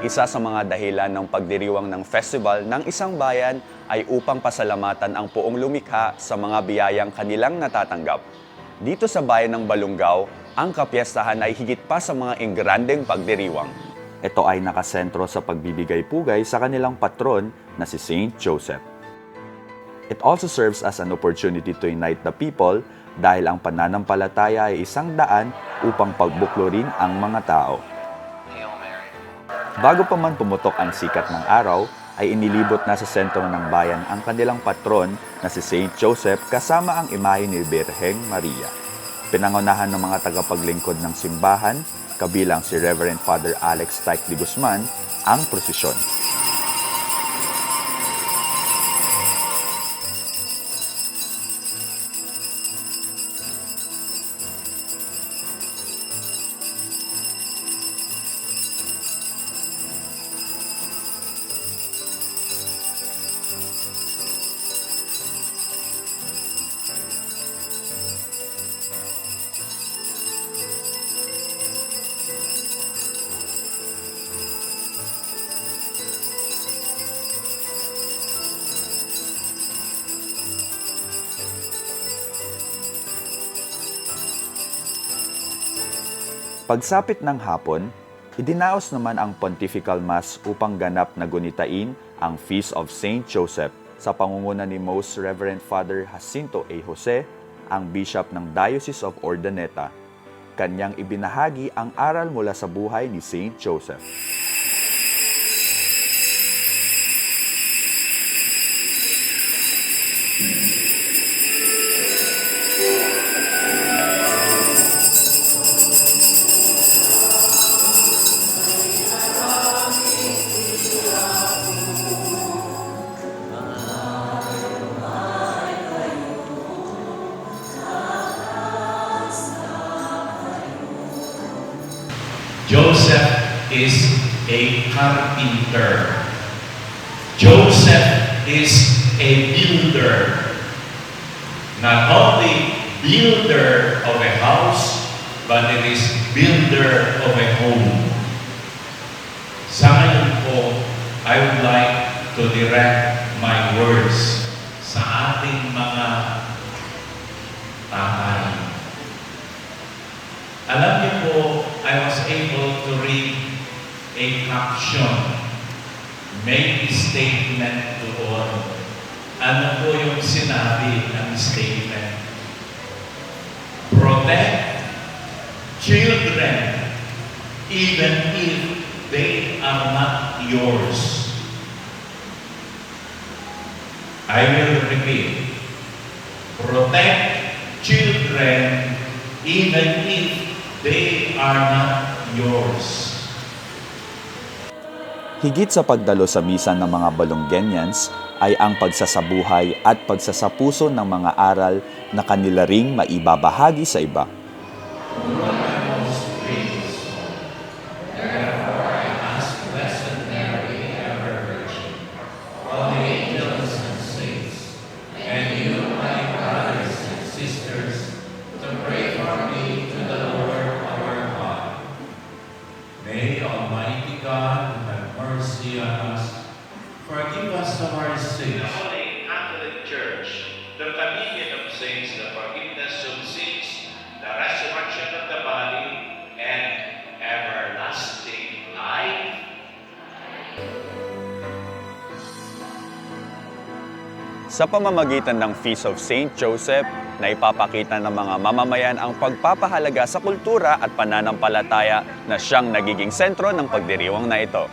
Isa sa mga dahilan ng pagdiriwang ng festival ng isang bayan ay upang pasalamatan ang poong lumikha sa mga biyayang kanilang natatanggap. Dito sa bayan ng Balungaw, ang kapiyastahan ay higit pa sa mga engrandeng pagdiriwang. Ito ay nakasentro sa pagbibigay pugay sa kanilang patron na si Saint Joseph. It also serves as an opportunity to unite the people dahil ang pananampalataya ay isang daan upang pagbuklorin ang mga tao. Bago pa man pumutok ang sikat ng araw, ay inilibot na sa sentro ng bayan ang kanilang patron na si Saint Joseph kasama ang imahe ni Birheng Maria. Pinangunahan ng mga tagapaglingkod ng simbahan, kabilang si Reverend Father Alex Tyke de Guzman, ang prosesyon. Pagsapit ng hapon, idinaos naman ang Pontifical Mass upang ganap na gunitain ang Feast of Saint Joseph sa pangunguna ni Most Reverend Father Jacinto A. Jose, ang Bishop ng Diocese of Ordaneta. Kanyang ibinahagi ang aral mula sa buhay ni Saint Joseph. Joseph is a carpenter. Joseph is a builder. Not only builder of a house, but it is builder of a home. Sa ngayon po, I would like to direct my words sa ating mga tatay. Alam niyo po, I was able to read a caption, make a statement all. Ano po yung sinabi ng statement? Protect children even if they are not yours. I will repeat. Protect children even if they are not yours. Higit sa pagdalo sa misa ng mga Balonggenians ay ang pagsasabuhay at pagsasapuso ng mga aral na kanila ring maibabahagi sa iba. May Almighty God have mercy on us, forgive us of our sins. The Holy Catholic Church, the communion of saints, the forgiveness Sa pamamagitan ng Feast of Saint Joseph, na ipapakita ng mga mamamayan ang pagpapahalaga sa kultura at pananampalataya na siyang nagiging sentro ng pagdiriwang na ito.